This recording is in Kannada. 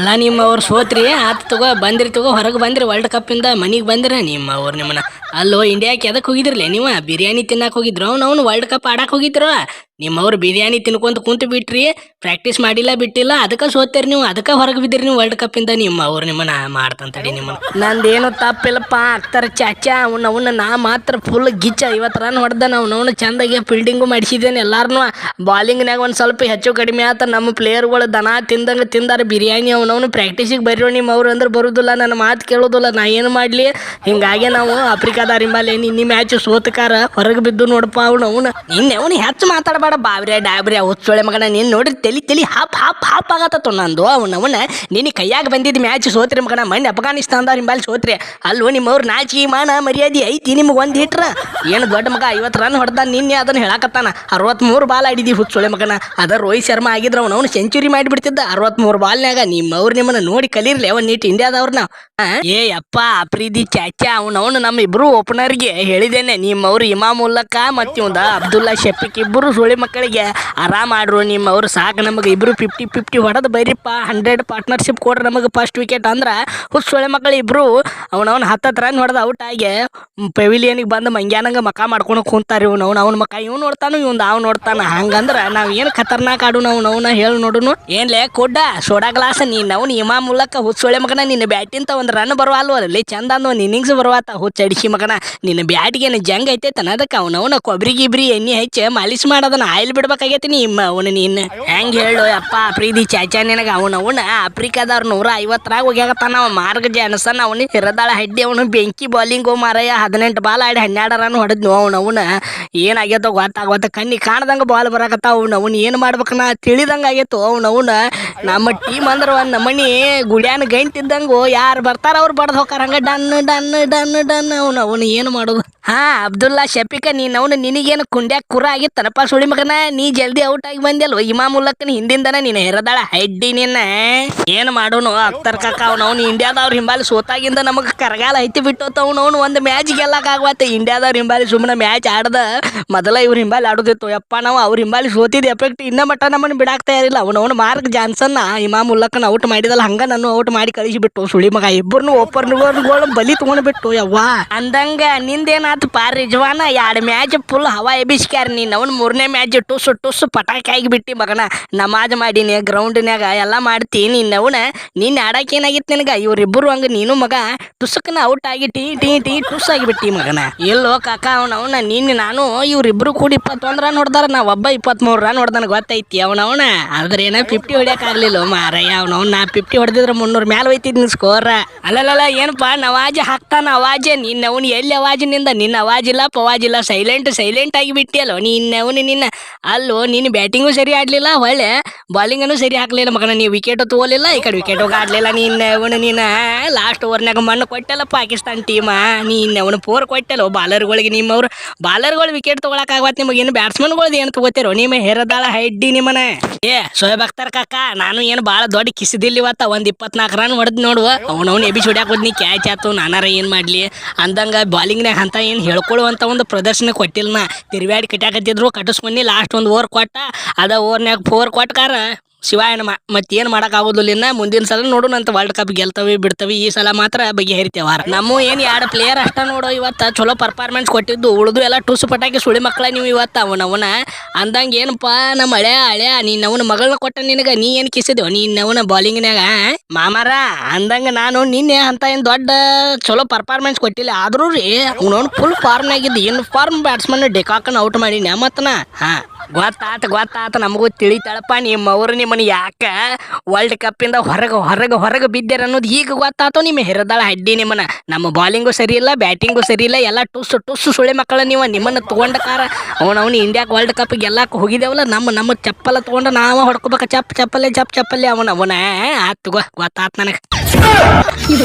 ಅಲ್ಲ ನಿಮ್ಮ ಅವ್ರು ಸೋತ್ರಿ, ಆತ್ ತಗೋ, ಬಂದ್ರಿ ತಗೋ, ಹೊರಗೆ ಬಂದ್ರಿ ವರ್ಲ್ಡ್ ಕಪ್ಪಿಂದ ಮನಿಗೆ ಬಂದ್ರ ನಿಮ್ಮ ಅವ್ರು ನಿಮ್ಮನ್ನ. ಅಲ್ಲೋ ಇಂಡಿಯಾಕ್ಕೆ ಎದಕ್ಕೆ ಹೋಗಿದ್ರಲ್ಲ ನೀವು? ಬಿರಿಯಾನಿ ತಿನ್ನಕ್ಕೆ ಹೋಗಿದ್ರು? ಅವ್ನು ಅವ್ನು ವರ್ಲ್ಡ್ ಕಪ್ ಆಡಕ್ಕೆ ಹೋಗಿದ್ರು? ನಿಮ್ಮವ್ರು ಬಿರಿಯಾನಿ ತಿನ್ಕೊಂತ ಕುಂತು ಬಿಟ್ರಿ ಪ್ರಾಕ್ಟೀಸ್ ಮಾಡಿಲ್ಲ ಬಿಟ್ಟಿಲ್ಲ ಅದಕ್ಕೆ ಸೋತೇರಿ ನೀವು ಅದಕ್ಕೆ ಹೊರಗೆ ಬಿದ್ದಿರಿ ನೀವು ವರ್ಲ್ಡ್ ಕಪ್ಪಿಂದ ನಿಮ್ಮ ಅವ್ರು ನಿಮ್ಮನ್ನ ಮಾಡ್ತಂತಡಿ ನಿಮ್ಮ ನಂದೇನು ತಪ್ಪಿಲ್ಲಪ್ಪ ಅತ್ತರ ಚಾಚಾ ಅವ್ನ ಅವನ್ನ ನಾ ಮಾತ್ರ ಫುಲ್ ಗಿಚ್ಚ. ಇವತ್ತು ರನ್ ಹೊಡೆದ ನಾವು ಅವನು ಚಂದಾಗಿ ಫೀಲ್ಡಿಂಗು ಮಾಡಿಸಿದ್ದೇನೆ ಎಲ್ಲಾರನು. ಬಾಲಿಂಗ್ನಾಗ ಒಂದು ಸ್ವಲ್ಪ ಹೆಚ್ಚು ಕಡಿಮೆ ಆತ. ನಮ್ಮ ಪ್ಲೇಯರ್ಗಳು ದನ ತಿಂದಂಗೆ ತಿಂದಾರ ಬಿರಿಯಾನಿ ಅವನವನು ಪ್ರಾಕ್ಟೀಸಿಗೆ ಬರೋ ನಿಮ್ಮ ಅವ್ರು ಅಂದ್ರೆ ಬರೋದಿಲ್ಲ ನನ್ನ ಮಾತು ಕೇಳೋದಿಲ್ಲ ನಾ ಏನು ಮಾಡಲಿ? ಹಿಂಗಾಗಿ ನಾವು ಆಫ್ರಿಕಾದ ರಿಂಬಾಲೆ ನಿನ್ನೆ ಮ್ಯಾಚ್ ಸೋತಕಾರ ಹೊರಗೆ ಬಿದ್ದು ನೋಡಪ್ಪ ಅವನು ಅವನು. ನಿನ್ನೆ ಅವನು ಹೆಚ್ಚು ಮಾತಾಡಬೇಡ ಬಾಬ್ರೆ ಡಾಬ್ರೆ ಹುಚ್ಚೊಳೆ ಮಗನ ನೀನು ನೋಡ್ರಿ ತಲಿ ತಲಿ ಹಾಪ್ ಹಾಪ್ ಹಾಪ್ ಆಗತ್ತ ನಂದು. ಅವನ ಅವನ ನಿನ್ನ ಕೈಯಾಗ ಬಂದಿದ್ದ ಮ್ಯಾಚ್ ಸೋತ್ರಿ ಮಗನ. ಮೊನ್ನೆ ಅಫ್ಘಾನಿಸ್ತಾನದ ನಿಂಬಲ್ಲಿ ಸೋತ್ರಿ. ಅಲ್ಲೋ ನಿಮ್ಮವ್ರು ನಾಚಿ, ಮಾನ, ಮರ್ಯಾದೆ ಐತಿ ನಿಮ್ಗೆ ಒಂದು ಹಿಟ್ರ. ಏನು ದೊಡ್ಡ ಮಗ ಐವತ್ತು ರನ್ ಹೊಡೆದ ನಿನ್ನೆ ಅದನ್ನ ಹೇಳಕತ್ತಾನ. ಅರವತ್ಮೂರು ಬಾಲ್ ಆಡಿದಿ ಹುಚ್ಚೊಳೆ ಮಗನ. ಅದ ರೋಹಿತ್ ಶರ್ಮಾ ಆಗಿದ್ರ ಅವನು ಅವನು ಸೆಂಚುರಿ ಮಾಡಿಬಿಡ್ತಿದ್ದ. ಅರವತ್ಮೂರು ಬಾಲ್ನ್ಯಾಗ ನಿಮ್ಮವ್ರು ನಿಮ್ಮನ್ನ ನೋಡಿ ಕಲೀರ್ಲಿ. ಅವನ್ ನೀಟ್ ಇಂಡಿಯಾದವ್ರನ್ನ ಏ ಅಪ್ಪ ಅಪ್ರೀದಿ ಚಾಚಾ, ಅವ್ನ, ಅವನು ನಮ್ಮ ಇಬ್ರು ಓಪನರ್ಗೆ ಹೇಳಿದ್ದೇನೆ. ನಿಮ್ಮವ್ರು ಇಮಾಮ್ ಉಲ್ಲಕ್ಕ ಮತ್ತು ಇವಂದ ಅಬ್ದುಲ್ಲಾ ಶಫೀಕ್ ಇಬ್ಬರು ಸುಳಿ ಮಕ್ಕಳಿಗೆ ಆರಾಮ್ ಆಡ್ರು ನಿಮ್ಮವ್ರು ಸಾಕು ನಮಗೆ ಇಬ್ರು ಫಿಫ್ಟಿ ಫಿಫ್ಟಿ ಹೊಡೆದು ಬೈರಿಪ್ಪ ಹಂಡ್ರೆಡ್ ಪಾರ್ಟ್ನರ್ಶಿಪ್ ಕೊಡ್ರಿ ನಮಗೆ ಫಸ್ಟ್ ವಿಕೆಟ್ ಅಂದ್ರೆ ಸೊಳ್ಳೆ ಮಕ್ಕಳು ಇಬ್ರು ಅವನವನ್ ಹತ್ತತ್ತು ರನ್ ಹೊಡೆದು ಔಟ್ ಆಗಿ ಪೆವಿಲಿಯನಿಗೆ ಬಂದು ಮಂಗ್ಯಾನಂಗ ಮಕ ಮಾಡ್ಕೊಂಡು ಕುಂತಾರಿ ಇವ್ನು. ಅವ್ನು ಅವ್ನ ಮಕ್ಕ ಇವ್ ನೋಡ್ತಾನು ಇವ್ನು ಅವ್ ನೋಡ್ತಾನ. ಹಂಗಂದ್ರ ನಾವ್ ಏನು ಖತರ್ನಾಕ್ ಆಡು ನಾವು ಅವನ ಹೇಳಿ ನೋಡುನು. ಏನ್ಲೇ, ಕೊಡ್ಡ, ಸೋಡಾ ಗ್ಲಾಸ್ ನೀನ್ ಅವ್ನು ಇಮಾ ಮೂಲಕ ಹುಚ್ಚೊಳೆ ಮಗನ, ನಿನ್ನ ಬ್ಯಾಟಿಂತ ಒಂದು ರನ್ ಬರುವಲ್ವ ಅಲ್ಲಿ ಚಂದ ಅಂದ ಒಂದು ಇನ್ನಿಂಗ್ಸ್ ಬರುವಾತ ಹುಚ್ಚ ಅಡಿಸಿ ಮಗನ. ನಿನ್ನ ಬ್ಯಾಟಿಗೆ ಜಂಗ್ ಐತೈತನ, ಅದಕ್ಕೆ ಅವನವನ ಕೊಬ್ಬರಿ ಗಿಬ್ರಿ ಎಣ್ಣೆ ಹಚ್ಚಿ ಮಾಲಿಶ್ ಮಾಡೋದನ್ನ ಆಯಿಲ್ ಬಿಡ್ಬೇಕಾಗೈತಿ ನಿಮ್ಮ ಅವನು ನೀನು. ಹೆಂಗ್ ಹೇಳು, ಅಪ್ಪ, ಪ್ರೀತಿ, ಚಾಚಾ ನಿನಗ ಅವನ ಅವನ ಆಫ್ರಿಕಾದವ್ರ ನೂರ ಐವತ್ತರಾಗ ಹೋಗ್ಯಾಗತ್ತಾನ ಅವ. ಮಾರ್ಗ ಜನಸನ್ ಅವನು ಹಿರದಾಳ ಹಡ್ಡಿ ಅವನು ಬೆಂಕಿ, ಬೌಲಿಂಗ್ ಮಾರಯ್ಯ ಹದಿನೆಂಟು ಬಾಲ್ ಆಡಿ ಹನ್ನೆರಡು ರನ್ ಹೊಡೆದ್ನು ಅವನು ಅವನ. ಏನಾಗ್ಯತ ಗೊತ್ತಾಗತ್ತ ಕಣ್ಣಿ ಕಾಣದಂಗ ಬಾಲ್ ಬರಾಕತ್ತಾವ ಅವ್ನ ಅವ್ನು. ಏನು ಮಾಡ್ಬೇಕನ್ನ ತಿಳಿದಂಗ ಆಗೈತು ಅವ್ನು ಅವನ. ನಮ್ಮ ಟೀಮ್ ಅಂದ್ರ ಒಂದ್ ನಮ್ಮನಿ ಗುಡ್ಯಾನ ಗಂಟಿದ್ದಂಗು ಯಾರು ಬರ್ತಾರ ಅವ್ರು ಬಡ್ದು ಹೋಗಾರ ಹಂಗ ಡನ್ ಡನ್ ಡನ್ ಡನ್ ಅವ್ನು ಅವನು. ಏನು ಮಾಡೋದು? ಹಾ, ಅಬ್ದುಲ್ಲಾ ಶಫಿಕ, ನೀನ್ ಅವನು ನಿನಗೇನು ಕುಂಡ್ಯಾಗ ಕುರ ಆಗಿತ್ತನಪ್ಪ ಸುಳಿ ಮಗನ, ನೀ ಜಲ್ದಿ ಔಟ್ ಆಗಿ ಬಂದಿಲ್ವ ಇಮಾಮುಲ್ಲಕ್ಕನ ಹಿಂದಿಂದನ, ನೀನು ಹೆರದಾಳ ಹೆಡ್ಡಿ ನಿನ್ನ. ಏನ್ ಮಾಡೋನು ಅಕ್ತರ್ ಕಾಕ ಅವ್ನು ಇಂಡಿಯಾದ ಇಂಡಿಯಾದವ್ರ ಹಿಂಬಾಲಿ ಸೋತಾಗಿಂದ ನಮಗ್ ಕರಗಾಲ ಐತಿ ಬಿಟ್ಟೋತ ಅವ್ನು ಒಂದು ಮ್ಯಾಚ್ ಗೆಲ್ಲಕ್ ಆಗ್ವತ್ತೆ ಇಂಡಿಯಾದವ್ರ ಹಿಂಬಾಲಿ ಸುಮ್ಮನೆ ಮ್ಯಾಚ್ ಆಡ್ದ, ಮೊದಲ ಇವ್ರ ಹಿಂಬಾಲಿ ಆಡೋದಿತ್ತು. ಯಪ್ಪ ನಾವು ಅವ್ರ ಹಿಂಬಾಲಿ ಸೋತಿದ್ ಎಫೆಕ್ಟ್ ಇನ್ನ ಮಟ್ಟ ನಮ್ಮನ್ನ ಬಿಡಾಕ್ತಾ ಇರಲಿಲ್ಲ ಅವನು ಅವನು ಮಾರ್ಕ್ ಜಾನ್ಸನ್ ಉಲ್ಲಕ್ಕನ ಔಟ್ ಮಾಡಿದಲ್ಲ, ಹಂಗ ನಾನು ಔಟ್ ಮಾಡಿ ಕಳಿಸಿ ಬಿಟ್ಟು ಸುಳಿ ಮಗ ಇಬ್ಬರನ್ನು ಒಪ್ಪರ್ನುಗಳು ಬಲಿ ತಗೊಂಡ್ಬಿಟ್ಟು ಯವ್ವ. ಅಂದಂಗ ನಿಂದೇನಾತು ಪಾರ್ ರಿಜ್ವಾನ ಎರಡು ಮ್ಯಾಚ್ ಫುಲ್ ಹವಾ ಎಬಿಸ್ಕ್ಯಾರ ನೀನ್. ಅವ್ನು ಮೂರನೇ ಟುಸ್ ಟುಸು ಪಟಾಕಿ ಆಗಿಬಿಟ್ಟಿ ಮಗನ. ನಮಾಜ್ ಮಾಡೀನಿ, ಗ್ರೌಂಡ್ನ್ಯಾಗ ಎಲ್ಲ ಮಾಡ್ತಿ ನಿನ್ನವನ, ನಿನ್ನ ಆಡಕ್ಕೆ ಏನಾಗಿತ್ತು ನಿನಗ? ಇವ್ರಿಬ್ಬರು ಹಂಗ ನೀನು ಮಗ. ಟುಸ್ಕನ ಔಟ್ ಆಗಿ ಟೀ ಟೀ ಟೀ, ಟುಸ್ ಆಗಿಬಿಟ್ಟಿ ಮಗನ. ಎಲ್ಲೋ ಕಾಕ ಅವನ ಅವನ, ನಿನ್ನ, ನಾನು, ಇವ್ರಿಬ್ರು ಕೂಡಿ ಇಪ್ಪತ್ತೊಂದು ರನ್ ಹೊಡ್ದಾರ ನಾ ಒಬ್ಬ ಇಪ್ಪತ್ಮೂರು ರನ್ ಹೊಡ್ದನ ಗೊತ್ತೈತಿ ಅವನವನ ಅವನ. ಆದ್ರೆ ಏನ ಫಿಫ್ಟಿ ಹೊಡ್ಯಕ್ ಆಗ್ಲಿಲ್ಲ ಮಾರಯ್ಯ ಅವನ, ಅವ್ನ. ನಾ ಫಿಫ್ಟಿ ಹೊಡೆದಿದ್ರೆ ಮುನ್ನೂರು ಮ್ಯಾಲ ಹೋಯ್ತಿದ್ನಿ ಸ್ಕೋರ್ ಅಲ್ಲಲ್ಲ ಏನಪ್ಪ? ನವಾಜ್ ಹಾಕ್ತಾನ ಅವಾಜ್ ನಿನ್ನ ಅವನು ಎಲ್ಲಿ ಅವಾಜಿನಿಂದ? ನಿನ್ನ ಅವಾಜಿಲ್ಲ ಇಲ್ಲ, ಪವಾಜ್ ಇಲ್ಲ. ಸೈಲೆಂಟ್ ಸೈಲೆಂಟ್ ಆಗಿ ಬಿಟ್ಟಿ ನಿನ್ನ ಅವನು ನಿನ್ನ ಅಲ್ಲೋ ನಿನ್ನ ಬ್ಯಾಟಿಂಗು ಸರಿ ಆಡ್ಲಿಲ್ಲ, ಹೊಳ್ಳೆ. ಬಾಲಿಂಗನು ಸರಿ ಹಾಕ್ಲಿಲ್ಲ ಮಗನ, ನೀ ವಿಕೆಟ್ ತಗೋಲಿಲ್ಲ ಈ ಕಡೆ ವಿಕೆಟ್ ಆಡ್ಲಿಲ್ಲ ನಿನ್ನ ಅವನು ನೀನ ಲಾಸ್ಟ್ ಓವರ್ನಾಗ ಮಣ್ಣು ಕೊಟ್ಟಲ್ಲ ಪಾಕಿಸ್ತಾನ ಟೀಮ ನೀನ್, ಅವನು ಫೋರ್ ಕೊಟ್ಟಲ್ಲ. ಬಾಲರ್ಗಳಿಗೆ ನಿಮ್ಮವ್ರು ಬಾಲರ್ಗಳು ವಿಕೆಟ್ ತಗೊಳಕ್ ನಿಮಗೆ ಏನು ಬ್ಯಾಟ್ಸ್ಮನ್ಗಳದ್ದು ಏನು ತಗೋತಿರೋ ನಿಮ್ಮ ಹೆರದಾಳ ಹೈಡ್ಡಿ ನಿಮ್ಮನ. ಏ ಸೋಯಬ್ ಅಕ್ತಾರ ಕಾಕ, ನಾನು ಏನು ಭಾಳ ದೊಡ್ಡ ಕಿಸಿದಿಲ್ಲ ಇವತ್ತ, ಒಂದ್ ಇಪ್ಪತ್ನಾಲ್ಕು ರನ್ ಹೊಡೆದ್ ನೋಡು. ಅವನವ್ನು ಎಬಿ ಹೊಡ್ಯಾಕ್ ಹೋದ್ನಿ ಕ್ಯಾಚ್ ಆತು, ನಾನಾರ ಏನ್ ಮಾಡ್ಲಿ? ಅಂದಂಗ ಬಾಲಿಂಗ್ನಾಗ ಅಂತ ಏನು ಹೇಳ್ಕೊಳ್ಳುವಂತ ಒಂದು ಪ್ರದರ್ಶನ ಕೊಟ್ಟಿಲ್ಲ ನಾ. ತಿರ್ವ್ಯಾಡಿ ಕಟ್ಯಾಕತ್ತಿದ್ರು, ಕಟ್ಟಿಸ್ಕೊಂಡಿ ಲಾಸ್ಟ್ ಒಂದು ಓವರ್ ಕೊಟ್ಟ, ಅದ ಓವರ್ನ್ಯಾಗ ಫೋರ್ ಕೊಟ್ಕಾರ ಶಿವಾಯನ ಮತ್ತೆ ಏನು ಮಾಡೋಕ್ಕಾಗೋದಿಲ್ಲ ಇನ್ನ, ಮುಂದಿನ ಸಲ ನೋಡೋಣ ಅಂತ ವರ್ಲ್ಡ್ ಕಪ್ ಗೆಲ್ತವಿ, ಬಿಡ್ತವಿ, ಈ ಸಲ ಮಾತ್ರ ಬಗೆಹರಿತೇವ ನಮ್ಮ ಏನು ಎರಡು ಪ್ಲೇಯರ್ ಅಷ್ಟ ನೋಡೋ, ಇವತ್ತು ಚಲೋ ಪರ್ಫಾರ್ಮೆನ್ಸ್ ಕೊಟ್ಟಿದ್ದು, ಉಳಿದು ಎಲ್ಲ ಟೂಸು ಪಟಾಕಿ ಸುಳಿ ಮಕ್ಕಳ ನೀವು ಇವತ್ತು ಅವನ ಅವನ. ಅಂದಂಗೆ ಏನಪ್ಪ, ನಮ್ಮ ಹಳೆ ಹಳೆ, ನೀನು ಅವನ ಮಗಳನ್ನ ಕೊಟ್ಟ ನಿನಗೆ ನೀ ಏನು ಕಿಸಿದೆವು ನೀನು ಅವನ ಬಾಲಿಂಗ್ನಾಗ ಮಾಮಾರ, ಅಂದಂಗ ನಾನು ನಿನ್ನೆ ಅಂತ ಏನು ದೊಡ್ಡ ಚಲೋ ಪರ್ಫಾರ್ಮೆನ್ಸ್ ಕೊಟ್ಟಿಲ್ಲ, ಆದ್ರೂ ರೀ, ಅವನವ್ನು ಫುಲ್ ಫಾರ್ಮ್ನಾಗಿದ್ದು ಇನ್ ಫಾರ್ಮ್ ಬ್ಯಾಟ್ಸ್ಮನ್ ಡೆಕಾಕನ್ ಔಟ್ ಮಾಡಿನ ಮತ್ತನ? ಹಾ. ಗೊತ್ತಾತ ಗೊತ್ತಾತ, ನಮಗೂ ತಿಳಿತಾಳಪ್ಪ ನಿಮ್ಮ ಅವ್ರು ನಿಮ್ಮನ್ನ ಯಾಕ ವರ್ಲ್ಡ್ ಕಪ್ಪಿಂದ ಹೊರಗೆ ಹೊರಗೆ ಹೊರಗೆ ಬಿದ್ದೀರ ಅನ್ನೋದು ಈಗ ಗೊತ್ತಾತೋ ನಿಮ್ಮ ಹೆರದಾಳ ಹಡ್ಡಿ ನಿಮ್ಮನ್ನ. ನಮ್ಮ ಬಾಲಿಂಗು ಸರಿ ಇಲ್ಲ ಬ್ಯಾಟಿಂಗು ಸರಿ ಇಲ್ಲ, ಎಲ್ಲ ಟುಸ್ ಟುಸ್ ಸುಳಿ ಮಕ್ಕಳ ನೀವು, ನಿಮ್ಮನ್ನ ತಗೊಂಡ ಕಾರ ಅವನು ಅವನು ಇಂಡಿಯಾಕ್ಕೆ ವರ್ಲ್ಡ್ ಕಪ್ ಗೆಲ್ಲಕ್ಕೆ ಹೋಗಿದೇವಲ್ಲ ನಮ್ಮ ನಮ್ಮ ಚಪ್ಪಲ ತಗೊಂಡು ನಾವ ಹೊಡ್ಕೋಬೇಕ ಚಪ್ ಚಪ್ಪಲೆ ಚಪ್ ಚಪ್ಪಲೆ, ಅವನ ಅವನ. ಆತ್ ಗೊತ್ತಾತ್ ನನಗೆ.